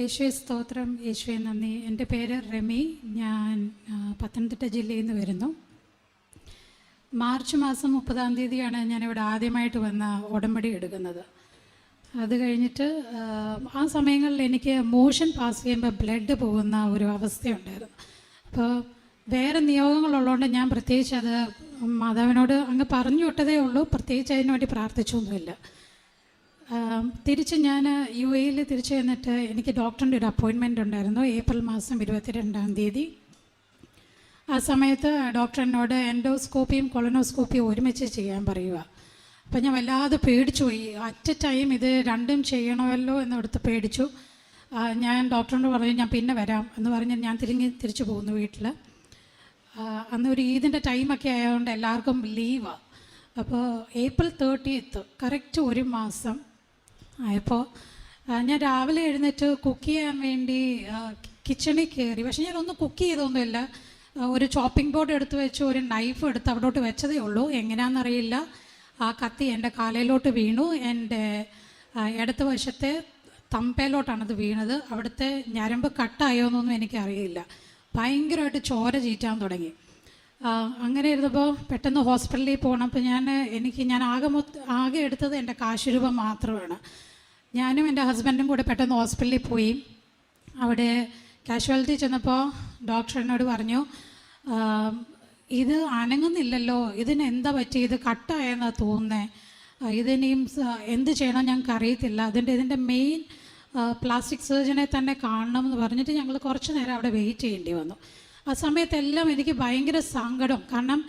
യേശുവെ സ്തോത്രം. യേശുവെ നന്ദി. എന്റെ പേര് രമി ഞാൻ പത്തനംതിട്ട ജില്ലയിൽ നിന്ന് വരുന്നു. മാർച്ച് മാസം മുപ്പതാം തീയതിയാണ് ഞാനിവിടെ ആദ്യമായിട്ട് വന്ന ഉടമ്പടി എടുക്കുന്നത്. അത് കഴിഞ്ഞിട്ട് ആ, സമയങ്ങളിൽ എനിക്ക് മോഷൻ പാസ് ചെയ്യുമ്പോൾ ബ്ലഡ് പോകുന്ന ഒരു അവസ്ഥയുണ്ടായിരുന്നു. അപ്പോൾ വേറെ നിയോഗങ്ങളുള്ളതുകൊണ്ട് ഞാൻ പ്രത്യേകിച്ച് അത് മാതാവിനോട് അങ്ങ് പറഞ്ഞു വിട്ടതേ ഉള്ളൂ. പ്രത്യേകിച്ച് അതിനു വേണ്ടി പ്രാർത്ഥിച്ചൊന്നുമില്ല. തിരിച്ച് ഞാൻ യു എയിൽ തിരിച്ച് ചെന്നിട്ട് എനിക്ക് ഡോക്ടറിന്റെ ഒരു അപ്പോയിൻമെന്റ് ഉണ്ടായിരുന്നു ഏപ്രിൽ മാസം ഇരുപത്തിരണ്ടാം തീയതി. ആ സമയത്ത് ഡോക്ടർ എന്നോട് എൻഡോസ്കോപ്പിയും കൊളനോസ്കോപ്പിയും ഒരുമിച്ച് ചെയ്യാൻ പറയുക അപ്പം ഞാൻ വല്ലാതെ പേടിച്ചു പോയി. അറ്റ് ടൈം ഇത് രണ്ടും ചെയ്യണമല്ലോ എന്നോർത്ത് പേടിച്ചു. ഞാൻ ഡോക്ടറിനോട് പറഞ്ഞു ഞാൻ പിന്നെ വരാം എന്ന് പറഞ്ഞ് ഞാൻ തിരിഞ്ഞ് തിരിച്ചു പോകുന്നു വീട്ടിൽ അന്ന് ഒരു ഈദിന്റെ ടൈമൊക്കെ ആയതുകൊണ്ട് എല്ലാവർക്കും ലീവാണ് അപ്പോൾ ഏപ്രിൽ തേർട്ടിയത്ത് കറക്റ്റ് ഒരു മാസം ആയപ്പോൾ ഞാൻ രാവിലെ എഴുന്നേറ്റ് കുക്ക് ചെയ്യാൻ വേണ്ടി കിച്ചണിൽ കയറി പക്ഷെ ഞാനൊന്നും കുക്ക് ചെയ്തൊന്നുമില്ല. ഒരു ചോപ്പിംഗ് ബോർഡ് എടുത്ത് വെച്ച് ഒരു നൈഫ് എടുത്ത് അവിടോട്ട് വെച്ചതേ ഉള്ളൂ. എങ്ങനെയാണെന്നറിയില്ല ആ കത്തി എന്റെ കാലയിലോട്ട് വീണു. എന്റെ ഇടത്ത് ഇടത് വശത്തെ തമ്പയിലോട്ടാണത് വീണത്. അവിടുത്തെ ഞരമ്പ് കട്ടായോ എന്നൊന്നും എനിക്കറിയില്ല. ഭയങ്കരമായിട്ട് ചോര ചീറ്റാൻ തുടങ്ങി. അങ്ങനെ ഇരുന്നപ്പോൾ പെട്ടെന്ന് ഹോസ്പിറ്റലിൽ പോകണം അപ്പോൾ ഞാൻ എനിക്ക് ഞാൻ ആകെ മൊത്ത ആകെ എടുത്തത് എന്റെ കാശ് രൂപ മാത്രമാണ്. ഞാനും എന്റെ ഹസ്ബൻഡും കൂടെ പെട്ടെന്ന് ഹോസ്പിറ്റലിൽ പോയി. അവിടെ കാഷ്വാലിറ്റി ചെന്നപ്പോൾ ഡോക്ടർ എന്നോട് പറഞ്ഞു ഇത് അനങ്ങുന്നില്ലല്ലോ ഇതിന് എന്താ പറ്റി ഇത് കട്ടായെന്നാണ് തോന്നുന്നത് ഇതിനിയും എന്ത് ചെയ്യണം ഞങ്ങൾക്ക് അറിയത്തില്ല. അതിന്റെ ഇതിന്റെ മെയിൻ പ്ലാസ്റ്റിക് സർജനെ തന്നെ കാണണം എന്ന് പറഞ്ഞിട്ട് ഞങ്ങൾ കുറച്ച് നേരം അവിടെ വെയിറ്റ് ചെയ്യേണ്ടി വന്നു. ആ സമയത്തെല്ലാം എനിക്ക് ഭയങ്കര സങ്കടം. കാരണം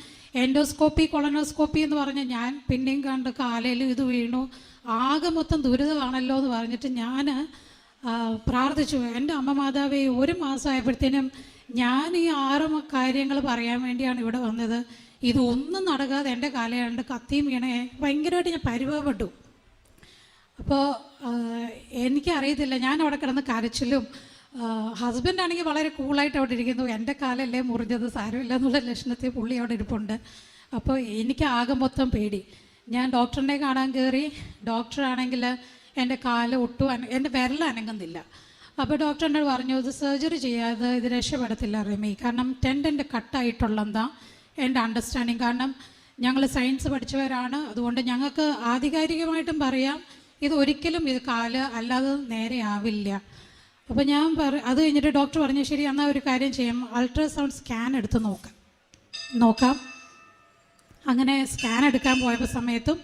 എൻഡോസ്കോപ്പി കൊളനോസ്കോപ്പി എന്ന് പറഞ്ഞ് ഞാൻ പിന്നെയും കണ്ട് കാലയിൽ ഇത് വീണു. ആകെ മൊത്തം ദുരിതമാണല്ലോ എന്ന് പറഞ്ഞിട്ട് ഞാൻ പ്രാർത്ഥിച്ചു. എന്റെ അമ്മ മാതാവേ ഒരു മാസമായപ്പോഴത്തേനും ഞാൻ ഈ ആറ് കാര്യങ്ങൾ പറയാൻ വേണ്ടിയാണ് ഇവിടെ വന്നത്. ഇതൊന്നും നടക്കാതെ എന്റെ കാലയാണ്ട് കത്തിയും വീണേ. ഭയങ്കരമായിട്ട് ഞാൻ പരിഭവപ്പെട്ടു. അപ്പോൾ എനിക്കറിയത്തില്ല. ഞാൻ അവിടെ കിടന്ന് കരച്ചിലും ഹസ്ബൻഡ് ആണെങ്കിൽ വളരെ കൂളായിട്ട് അവിടെ ഇരിക്കുന്നു. എന്റെ കാലല്ലേ മുറിഞ്ഞത് സാരമില്ല എന്നുള്ള ലക്ഷണത്തിൽ പുള്ളി അവിടെ ഇരിപ്പുണ്ട്. അപ്പോൾ എനിക്ക് ആകെ മൊത്തം പേടി. ഞാൻ ഡോക്ടറിനെ കാണാൻ കയറി ഡോക്ടറാണെങ്കിൽ എന്റെ കാൽ ഒട്ടും അന എന്റെ വിരൽ അനങ്ങുന്നില്ല. അപ്പോൾ ഡോക്ടർ എന്നോട് പറഞ്ഞു ഇത് സർജറി ചെയ്യാതെ ഇത് രക്ഷപ്പെടത്തില്ല റെമി. കാരണം ടെൻഡന്റെ കട്ടായിട്ടുള്ളതാ എന്റെ അണ്ടർസ്റ്റാൻഡിങ് കാരണം ഞങ്ങൾ സയൻസ് പഠിച്ചവരാണ്. അതുകൊണ്ട് ഞങ്ങൾക്ക് ആധികാരികമായിട്ടും പറയാം ഇത് ഒരിക്കലും ഇത് കാൽ അല്ലാതെ നേരെ ആവില്ല. അപ്പോൾ ഞാൻ പറ അത് കഴിഞ്ഞിട്ട് ഡോക്ടർ പറഞ്ഞു ശരി എന്നാൽ ഒരു കാര്യം ചെയ്യാം. അൾട്രാസൗണ്ട് സ്കാൻ എടുത്ത് നോക്കാം. നോക്കാം. അങ്ങനെ സ്കാൻ എടുക്കാൻ പോയ സമയത്തും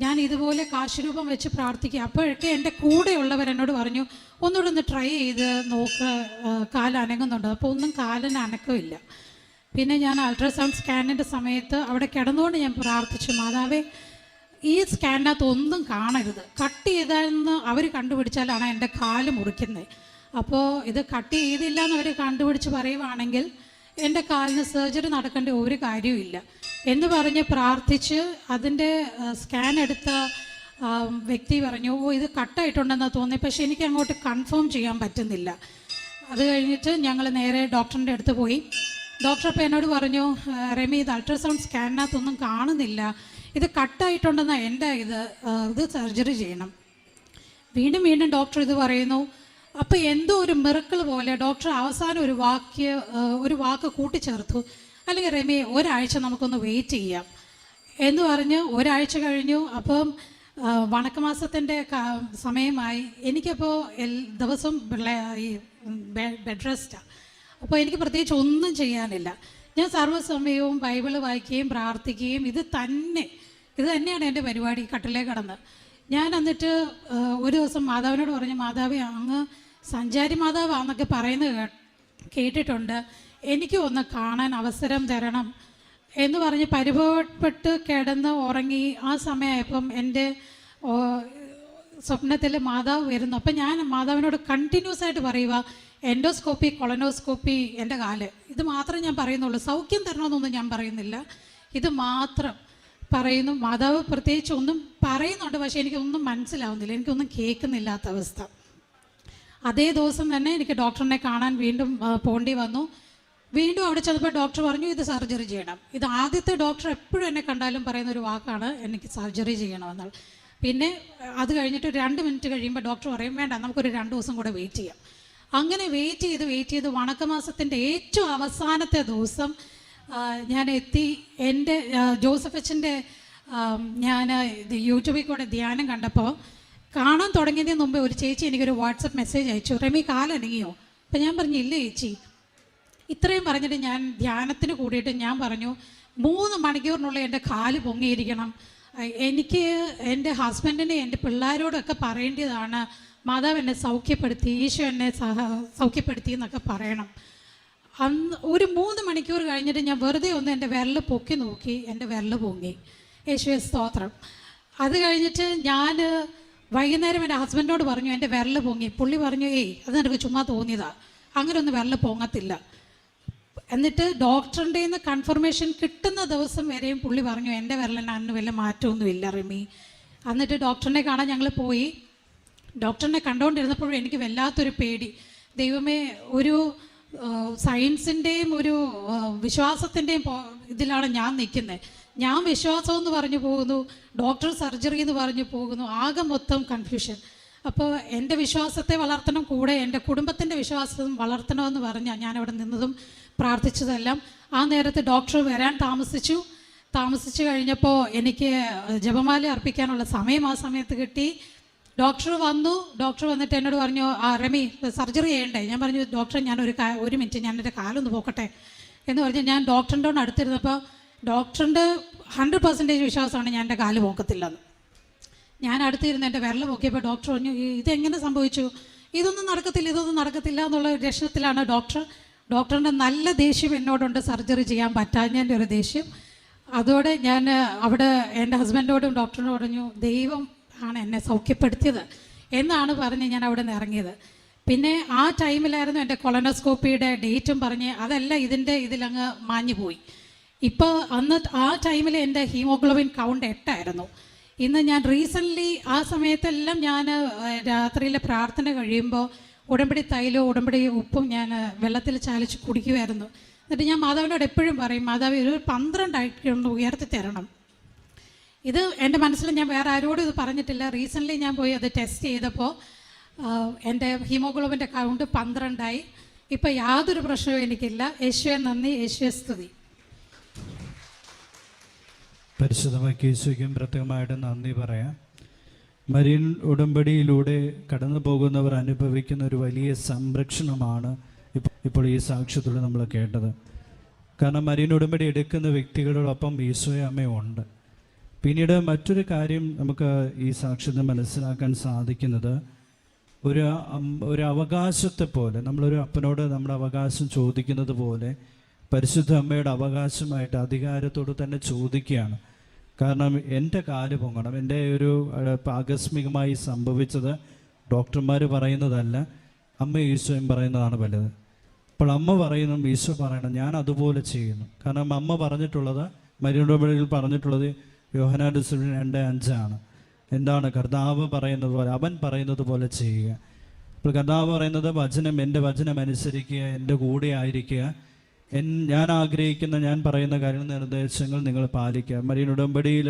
ഞാൻ ഇതുപോലെ കാശുരൂപം വെച്ച് പ്രാർത്ഥിക്കുക. അപ്പോഴൊക്കെ എന്റെ കൂടെയുള്ളവർ എന്നോട് പറഞ്ഞു ഒന്നുകൂടെ ഒന്ന് ട്രൈ ചെയ്ത് നോക്ക് കാൽ അനങ്ങുന്നുണ്ട്? അപ്പോൾ ഒന്നും കാലിന് അനക്കമില്ല പിന്നെ ഞാൻ അൾട്രാസൗണ്ട് സ്കാനിന്റെ സമയത്ത് അവിടെ കിടന്നുകൊണ്ട് ഞാൻ പ്രാർത്ഥിച്ചു മാതാവേ ഈ സ്കാനിനകത്ത് ഒന്നും കാണരുത്. കട്ട് ചെയ്താലെന്ന് അവർ കണ്ടുപിടിച്ചാലാണ് എന്റെ കാൽ മുറിക്കുന്നത് അപ്പോൾ ഇത് കട്ട് ചെയ്തില്ല എന്ന് അവർ കണ്ടുപിടിച്ച് പറയുവാണെങ്കിൽ എന്റെ കാലിന് സർജറി നടക്കേണ്ട ഒരു കാര്യവുമില്ല എന്ന് പറഞ്ഞ് പ്രാർത്ഥിച്ച് അതിന്റെ സ്കാൻ എടുത്ത വ്യക്തി പറഞ്ഞു ഓ ഇത് കട്ടായിട്ടുണ്ടെന്നാണ് തോന്നി. പക്ഷെ എനിക്ക് അങ്ങോട്ട് കൺഫേം ചെയ്യാൻ പറ്റുന്നില്ല. അത് കഴിഞ്ഞിട്ട് ഞങ്ങൾ നേരെ ഡോക്ടറിന്റെ അടുത്ത് പോയി. ഡോക്ടർ അപ്പം എന്നോട് പറഞ്ഞു "ആ, രമി ഇത് അൾട്രാസൗണ്ട് സ്കാനിനകത്തൊന്നും കാണുന്നില്ല. ഇത് കട്ടായിട്ടുണ്ടെന്നാണ് എന്റെ ഇത് ഇത് സർജറി ചെയ്യണം. വീണ്ടും വീണ്ടും ഡോക്ടർ ഇത് പറയുന്നു. അപ്പോൾ എന്തോ ഒരു മിറക്കിൾ പോലെ ഡോക്ടർ അവസാനം ഒരു വാക്യ ഒരു വാക്ക് കൂട്ടിച്ചേർത്തു. അല്ലെങ്കിൽ രമേ ഒരാഴ്ച നമുക്കൊന്ന് വെയിറ്റ് ചെയ്യാം. എന്ന് പറഞ്ഞ് ഒരാഴ്ച കഴിഞ്ഞു. അപ്പം വണക്കമാസത്തിന്റെ സമയമായി. എനിക്കപ്പോൾ എൽ ദിവസം പിള്ളേ ഈ ബെഡ് റെസ്റ്റാണ് അപ്പോൾ എനിക്ക് പ്രത്യേകിച്ച് ഒന്നും ചെയ്യാനില്ല. ഞാൻ സർവസമയവും ബൈബിൾ വായിക്കുകയും പ്രാർത്ഥിക്കുകയും ഇത് തന്നെ ഇത് തന്നെയാണ് എന്റെ പരിപാടി കട്ടിലേ കടന്ന്. ഞാൻ എന്നിട്ട് ഒരു ദിവസം മാതാവിനോട് പറഞ്ഞു മാതാവേ അങ്ങ് സഞ്ചാരി മാതാവാന്നൊക്കെ പറയുന്നത് കേട്ടിട്ടുണ്ട്. എനിക്ക് ഒന്ന് കാണാൻ അവസരം തരണം എന്ന് പറഞ്ഞ് പരിഭവപ്പെട്ട് കിടന്ന് ഉറങ്ങി ആ സമയമായപ്പം എന്റെ സ്വപ്നത്തിൽ മാതാവ് വരുന്നു. അപ്പം ഞാൻ മാതാവിനോട് കണ്ടിന്യൂസ് ആയിട്ട് പറയുക എൻഡോസ്കോപ്പി കൊളനോസ്കോപ്പി എന്റെ കാൽ. ഇത് മാത്രമേ ഞാൻ പറയുന്നുള്ളൂ. സൗഖ്യം തരണമെന്നൊന്നും ഞാൻ പറയുന്നില്ല. ഇത് മാത്രം പറയുന്നു. മാതാവ് പ്രത്യേകിച്ച് ഒന്നും പറയുന്നുണ്ട് പക്ഷേ എനിക്കൊന്നും മനസ്സിലാവുന്നില്ല. എനിക്കൊന്നും കേൾക്കുന്നില്ലാത്ത അവസ്ഥ. അതേ ദിവസം തന്നെ എനിക്ക് ഡോക്ടറിനെ കാണാൻ വീണ്ടും പോണ്ടി വന്നു. വീണ്ടും അവിടെ ചെന്നപ്പോൾ ഡോക്ടർ പറഞ്ഞു ഇത് സർജറി ചെയ്യണം. ഇത് ആദ്യത്തെ ഡോക്ടർ എപ്പോഴും എന്നെ കണ്ടാലും പറയുന്ന ഒരു വാക്കാണ് എനിക്ക് സർജറി ചെയ്യണമെന്ന് പിന്നെ അത് കഴിഞ്ഞിട്ട് രണ്ട് മിനിറ്റ് കഴിയുമ്പോൾ ഡോക്ടർ പറയും വേണ്ട നമുക്കൊരു രണ്ട് ദിവസം കൂടെ വെയിറ്റ് ചെയ്യാം. അങ്ങനെ വെയിറ്റ് ചെയ്ത് വെയിറ്റ് ചെയ്ത് വണക്കമാസത്തിന്റെ ഏറ്റവും അവസാനത്തെ ദിവസം ഞാൻ എത്തി. എന്റെ ജോസഫച്ചന്റെ ഞാൻ യൂട്യൂബിൽ കൂടെ ധ്യാനം കണ്ടപ്പോൾ തുടങ്ങിയതിന് മുമ്പേ ഒരു ചേച്ചി എനിക്കൊരു വാട്സപ്പ് മെസ്സേജ് അയച്ചു. റമി കാലനങ്ങിയോ അപ്പം ഞാൻ പറഞ്ഞു ഇല്ല ചേച്ചി. ഇത്രയും പറഞ്ഞിട്ട് ഞാൻ ധ്യാനത്തിന് കൂടിയിട്ട് ഞാൻ പറഞ്ഞു മൂന്ന് മണിക്കൂറിനുള്ളിൽ എന്റെ കാൽ പൊങ്ങിയിരിക്കണം. എനിക്ക് എന്റെ ഹസ്ബൻഡിനെ എന്റെ പിള്ളേരോടൊക്കെ പറയേണ്ടതാണ്. മാതാവ് എന്നെ സൗഖ്യപ്പെടുത്തി ഈശോ എന്നെ സഹ സൗഖ്യപ്പെടുത്തി എന്നൊക്കെ പറയണം. അന്ന് ഒരു മൂന്ന് മണിക്കൂർ കഴിഞ്ഞിട്ട് ഞാൻ വെറുതെ ഒന്ന് എന്റെ വിരൽ പൊക്കി നോക്കി എന്റെ വിരൽ പൊങ്ങി. യേശുവെ സ്തോത്രം. അത് കഴിഞ്ഞിട്ട് ഞാൻ വൈകുന്നേരം എന്റെ ഹസ്ബൻഡോട് പറഞ്ഞു എന്റെ വിരൽ പൊങ്ങി. പുള്ളി പറഞ്ഞു ഏയ് അത് നിനക്ക് ചുമ്മാ തോന്നിയതാ. അങ്ങനെ ഒന്നും വിരൽ പൊങ്ങത്തില്ല. എന്നിട്ട് ഡോക്ടറിന്റെ നിന്ന് കൺഫർമേഷൻ കിട്ടുന്ന ദിവസം വരെയും പുള്ളി പറഞ്ഞു എന്റെ വിരലിന് അന്ന് വല്ല മാറ്റമൊന്നുമില്ല റിമി. എന്നിട്ട് ഡോക്ടറിനെ കാണാൻ ഞങ്ങൾ പോയി. ഡോക്ടറിനെ കണ്ടുകൊണ്ടിരുന്നപ്പോഴും എനിക്ക് വല്ലാത്തൊരു പേടി. ദൈവമേ ഒരു സയൻസിന്റെയും ഒരു വിശ്വാസത്തിന്റെയും ഇതിലാണ് ഞാൻ നിൽക്കുന്നത് ഞാൻ വിശ്വാസം എന്ന് പറഞ്ഞു പോകുന്നു ഡോക്ടർ സർജറി എന്ന് പറഞ്ഞു പോകുന്നു ആകെ മൊത്തം കൺഫ്യൂഷൻ അപ്പോൾ എന്റെ വിശ്വാസത്തെ വളർത്തണം കൂടെ എന്റെ കുടുംബത്തിന്റെ വിശ്വാസം വളർത്തണമെന്ന് പറഞ്ഞാൽ ഞാൻ അവിടെ നിന്നതും പ്രാർത്ഥിച്ചതെല്ലാം. ആ നേരത്ത് ഡോക്ടർ വരാൻ താമസിച്ചു. താമസിച്ചു കഴിഞ്ഞപ്പോൾ എനിക്ക് ജപമാല അർപ്പിക്കാനുള്ള സമയം ആ സമയത്ത് കിട്ടി. ഡോക്ടർ വന്നു. ഡോക്ടർ വന്നിട്ട് എന്നോട് പറഞ്ഞു ആ രമി സർജറി ചെയ്യണ്ടേ? ഞാൻ പറഞ്ഞു ഡോക്ടർ ഞാൻ ഒരു ഒരു മിനിറ്റ് ഞാൻ എന്റെ കാലൊന്ന് പോക്കട്ടെ? എന്ന് പറഞ്ഞ് ഞാൻ ഡോക്ടറിന്റെ അടുത്തിരുന്നപ്പോൾ ഡോക്ടറിന്റെ ഹൺഡ്രഡ് പെർസെന്റേജ് വിശ്വാസമാണ് ഞാൻ എന്റെ കാൽ പോക്കത്തില്ലെന്ന്. ഞാൻ അടുത്തിരുന്ന് എന്റെ വിരൽ പൊക്കിയപ്പോൾ ഡോക്ടർ പറഞ്ഞു "ഈ- ഇതെങ്ങനെ സംഭവിച്ചു? ഇതൊന്നും നടക്കത്തില്ല ഇതൊന്നും നടക്കത്തില്ല എന്നുള്ള ലക്ഷണത്തിലാണ് ഡോക്ടർ. ഡോക്ടറിന്റെ നല്ല ദേഷ്യം എന്നോടുണ്ട് സർജറി ചെയ്യാൻ പറ്റാഞ്ഞതിന്റെ ഒരു ദേഷ്യം. അതോടെ ഞാൻ അവിടെ എന്റെ ഹസ്ബൻഡോടും ഡോക്ടറിനോട് പറഞ്ഞു ദൈവം ആണ് എന്നെ സൗഖ്യപ്പെടുത്തിയത് എന്നാണ് പറഞ്ഞ് ഞാൻ അവിടെ നിന്ന് ഇറങ്ങിയത്. പിന്നെ ആ ടൈമിലായിരുന്നു എന്റെ കൊളനോസ്കോപ്പിയുടെ ഡേറ്റും പറഞ്ഞ് അതല്ല ഇതിന്റെ ഇതിലങ്ങ് മാഞ്ഞു പോയി ഇപ്പോൾ അന്ന് ആ ടൈമിൽ എന്റെ ഹീമോഗ്ലോബിൻ കൗണ്ട് എട്ടായിരുന്നു. ഇന്ന് ഞാൻ റീസെന്റ്ലി ആ സമയത്തെല്ലാം ഞാൻ രാത്രിയിലെ പ്രാർത്ഥന കഴിയുമ്പോൾ ഉടമ്പടി തൈലവും ഉടമ്പടി ഉപ്പും ഞാൻ വെള്ളത്തിൽ ചാലിച്ച് കുടിക്കുമായിരുന്നു എന്നിട്ട് ഞാൻ മാതാവിനോട് എപ്പോഴും പറയും മാതാവ് ഒരു പന്ത്രണ്ടായിട്ട് ഒന്ന് ഉയർത്തി തരണം. ഇത് എന്റെ മനസ്സിൽ ഞാൻ വേറെ ആരോടും ഇത് പറഞ്ഞിട്ടില്ല. റീസെന്റ്ലി ഞാൻ പോയി അത് ടെസ്റ്റ് ചെയ്തപ്പോൾ എന്റെ ഹീമോഗ്ലോബിന്റെ കൗണ്ട് പന്ത്രണ്ടായി. ഇപ്പോൾ യാതൊരു പ്രശ്നവും എനിക്കില്ല. യേശുവെ നന്ദി. യേശുവെ സ്തുതി. പരിശുദ്ധമായ യേശുക്കും പ്രത്യേകമായിട്ട് നന്ദി പറയാം. മരീൻ ഉടമ്പടിയിലൂടെ കടന്നു പോകുന്നവർ അനുഭവിക്കുന്ന ഒരു വലിയ സംരക്ഷണമാണ് ഇപ്പ- ഇപ്പോൾ ഈ സാക്ഷ്യത്തിലൂടെ നമ്മൾ കേട്ടത്. കാരണം മരീൻ ഉടമ്പടി എടുക്കുന്ന വ്യക്തികളോടൊപ്പം ഈശോയെ അമ്മയുണ്ട് പിന്നീട് മറ്റൊരു കാര്യം നമുക്ക് ഈ സാക്ഷ്യത്തിൽ മനസ്സിലാക്കാൻ സാധിക്കുന്നത്. ഒരു ഒരു അവകാശത്തെ പോലെ നമ്മളൊരു അപ്പനോട് നമ്മുടെ അവകാശം ചോദിക്കുന്നത് പോലെ പരിശുദ്ധ അമ്മയുടെ അവകാശമായിട്ട് അധികാരത്തോട് തന്നെ ചോദിക്കുകയാണ്. കാരണം എന്റെ കാൽ പൊങ്ങണം. എന്റെ ഒരു ആകസ്മികമായി സംഭവിച്ചത് ഡോക്ടർമാർ പറയുന്നതല്ല അമ്മ ഈശോയും പറയുന്നതാണ് വലുത്. അപ്പോൾ അമ്മ പറയുന്നു ഈശോ പറയണം ഞാൻ അതുപോലെ ചെയ്യുന്നു. കാരണം അമ്മ പറഞ്ഞിട്ടുള്ളത് മരിയടോബിളിൽ പറഞ്ഞിട്ടുള്ളത് യോഹനാട് രണ്ട് അഞ്ചാണ് എന്താണ്? കർത്താവ് പറയുന്നത് പോലെ അവൻ പറയുന്നത് പോലെ ചെയ്യുക. അപ്പോൾ കർത്താവ് പറയുന്നത് വചനം എന്റെ വചനം അനുസരിക്കുക എന്റെ കൂടെ ആയിരിക്കുക. ഞാൻ ആഗ്രഹിക്കുന്ന ഞാൻ പറയുന്ന കാര്യ നിർദ്ദേശങ്ങൾ നിങ്ങൾ പാലിക്കുക. മരീൻ ഉടമ്പടിയിൽ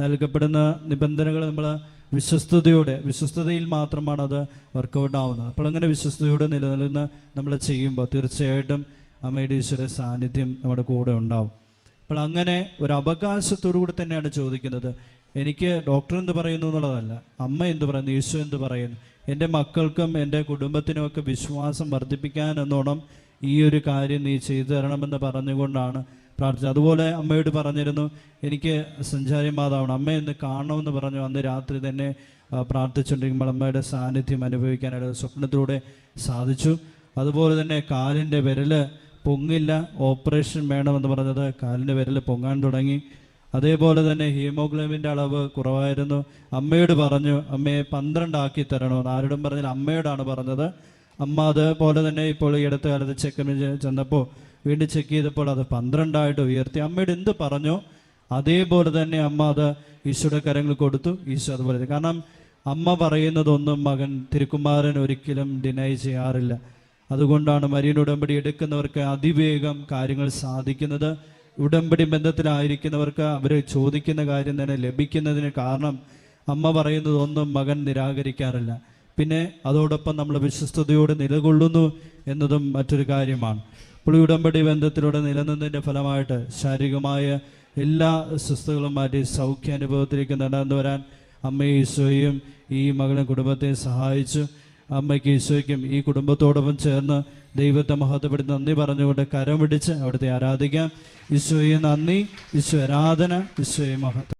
നൽകപ്പെടുന്ന നിബന്ധനകൾ നമ്മൾ വിശ്വസ്തയോടെ വിശ്വസ്തതയിൽ മാത്രമാണ് അത് വർക്കൗട്ട് ആവുന്നത് അപ്പോൾ അങ്ങനെ വിശ്വസ്തയോടെ നിലനിൽക്കുന്ന നമ്മൾ ചെയ്യുമ്പോൾ തീർച്ചയായിട്ടും അമ്മയുടെ ഈശ്വര സാന്നിധ്യം നമ്മുടെ കൂടെ ഉണ്ടാവും. അപ്പോൾ അങ്ങനെ ഒരു അവകാശത്തോടു കൂടി തന്നെയാണ് ചോദിക്കുന്നത്. എനിക്ക് ഡോക്ടർ എന്ത് പറയുന്നു എന്നുള്ളതല്ല അമ്മ എന്ത് പറയുന്നു ഈശോ എന്ത് പറയുന്നു എന്റെ മക്കൾക്കും എന്റെ കുടുംബത്തിനും ഒക്കെ വിശ്വാസം വർദ്ധിപ്പിക്കാൻ എന്നോണം ഈ ഒരു കാര്യം നീ ചെയ്തു തരണമെന്ന് പറഞ്ഞുകൊണ്ടാണ് പ്രാർത്ഥിച്ചത്. അതുപോലെ അമ്മയോട് പറഞ്ഞിരുന്നു എനിക്ക് സഞ്ചാരി മാതാവണം. അമ്മ ഇന്ന് കാണണമെന്ന് പറഞ്ഞു. അന്ന് രാത്രി തന്നെ പ്രാർത്ഥിച്ചുകൊണ്ടിരിക്കുമ്പോൾ അമ്മയുടെ സാന്നിധ്യം അനുഭവിക്കാനായിട്ട് സ്വപ്നത്തിലൂടെ സാധിച്ചു. അതുപോലെ തന്നെ കാലിന്റെ വിരൽ പൊങ്ങില്ല. ഓപ്പറേഷൻ വേണമെന്ന് പറഞ്ഞത് കാലിന്റെ വിരൽ പൊങ്ങാൻ തുടങ്ങി. അതേപോലെ തന്നെ ഹീമോഗ്ലോബിന്റെ അളവ് കുറവായിരുന്നു. അമ്മയോട് പറഞ്ഞു അമ്മയെ പന്ത്രണ്ടാക്കി തരണമെന്ന് ആരോടും പറഞ്ഞാൽ അമ്മയോടാണ് പറഞ്ഞത് അമ്മ അതേപോലെ തന്നെ ഇപ്പോൾ ഈ അടുത്ത കാലത്ത് ചെക്ക് ചെന്നപ്പോൾ വീണ്ടും ചെക്ക് ചെയ്തപ്പോൾ അത് പന്ത്രണ്ടായിട്ട് ഉയർത്തി. അമ്മയുടെ എന്ത് പറഞ്ഞോ? അതേപോലെ തന്നെ അമ്മ അത് ഈശോയുടെ കരങ്ങൾ കൊടുത്തു. ഈശോ അതുപോലെ കാരണം അമ്മ പറയുന്നതൊന്നും മകൻ തിരുക്കുമാരൻ ഒരിക്കലും ഡിനൈ ചെയ്യാറില്ല. അതുകൊണ്ടാണ് മരിയൻ ഉടമ്പടി എടുക്കുന്നവർക്ക് അതിവേഗം കാര്യങ്ങൾ സാധിക്കുന്നത്. ഉടമ്പടി ബന്ധത്തിലായിരിക്കുന്നവർക്ക് അവർ ചോദിക്കുന്ന കാര്യം തന്നെ ലഭിക്കുന്നതിന് കാരണം അമ്മ പറയുന്നതൊന്നും മകൻ നിരാകരിക്കാറില്ല. പിന്നെ അതോടൊപ്പം നമ്മൾ വിശ്വസ്തയോടെ നിലകൊള്ളുന്നു എന്നതും മറ്റൊരു കാര്യമാണ്. പുളി ഉടമ്പടി ബന്ധത്തിലൂടെ നിലനിന്നതിന്റെ ഫലമായിട്ട് ശാരീരികമായ എല്ലാ സ്വസ്ഥകളും മാറ്റി സൗഖ്യാനുഭവത്തിലേക്ക് നടന്നു വരാൻ അമ്മ ഈശോയും ഈ മകളും കുടുംബത്തെ സഹായിച്ചു. അമ്മയ്ക്ക് ഈശോയ്ക്കും ഈ കുടുംബത്തോടൊപ്പം ചേർന്ന് ദൈവത്തെ മഹത്വപ്പെടുത്തി നന്ദി പറഞ്ഞുകൊണ്ട് കരം പിടിച്ച് അവിടുത്തെ ആരാധിക്കാം. ഈശോയെ നന്ദി ഈശോ ആരാധന ഈശോയെ മഹത്വം.